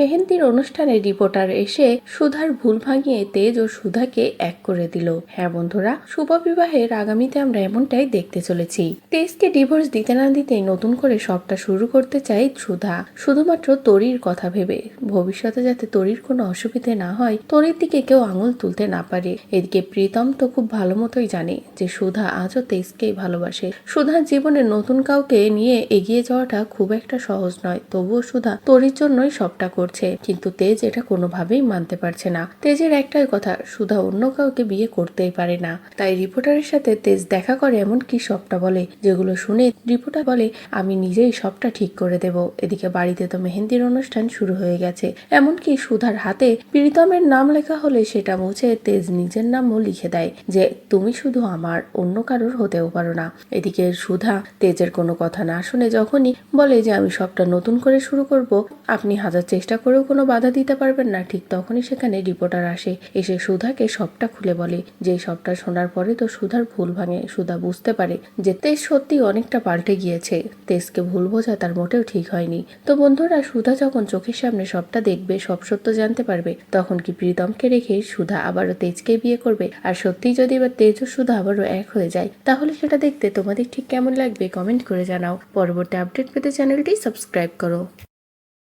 মেহেন্দির অনুষ্ঠানে রিপোর্টার এসে সুধার ভুল ভাঙিয়ে তেজ ও সুধাকে এক করে দিল। হ্যাঁ বন্ধুরা, শুভ বিবাহের আগামীতে আমরা এমনটাই দেখতে চলেছি। তেজকে ডিভোর্স দিতে না দিতেই নতুন করে সবটা শুরু করতে চাই সুধা। শুধুমাত্র তরির কথা ভেবে। ভবিষ্যতে যাতে তরির কোনো অসুবিধে না হয়, তরির দিকে কেউ আঙুল তুলতে না পারে। এদিকে প্রীতম তো খুব ভালো মতোই জানে যে সুধা আজও তেজকেই ভালোবাসে। সুধার জীবনে নতুন কাউকে নিয়ে এগিয়ে যাওয়াটা খুব একটা সহজ নয়। তবুও সুধা তরির জন্যই সবটা করছে, কিন্তু তেজ এটা কোনোভাবেই মানতে পারছে না। তেজের একটাই কথা, সুধা অন্য কাউকে বিয়ে করতেই পারে না। তাই রিপোর্টারের সাথে তেজ দেখা করে এমন কি সবটা বলে, যেগুলো শুনে রিপোর্টার বলে, আমি নিজেই সবটা ঠিক করে দেব। এদিকে বাড়িতে তো মেহেন্দির অনুষ্ঠান শুরু হয়ে গেছে। এমনকি সুধার হাতে প্রীতমের নাম লেখা হলে সেটা মুছে তেজ নিজের নামও লিখে দেয় যে, তুমি শুধু আমার, অন্য কারোর হতেও পারো না। এদিকে সুধা তেজের কোনো কথা না শুনে যখনই বলে যে, আমি সবটা নতুন করে শুরু করব, আপনি হাজার চেষ্টা করেও কোনো বাধা দিতে পারবেন না। ঠিক তখনই সেখানে রিপোর্টার আসে। এসে সুধাকে সবটা খুলে বলে। যে সবটা শোনার পরে তো সুধার ভুল ভাঙে। সুধা বুঝতে পারে যে তেজ সত্যি অনেকটা পাল্টে গিয়েছে। তেজকে ভুল বোঝা তার মোটেও ঠিক হয়নি। তো বন্ধুরা, সুধা যখন চোখের সামনে সবটা দেখবে, সব সত্য জানতে পারবে। তখন কি প্রীতমকে রেখে সুধা আবারও তেজকে বিয়ে করবে? আর সত্যিই যদি এবার তেজ ও সুধা আবারও এক হয়ে যায়, তাহলে সেটা দেখতে তোমাদের ঠিক কেমন লাগবে কমেন্ট করে জানাও। পরবর্তী আপডেট পেতে চ্যানেলটি সাবস্ক্রাইব করো।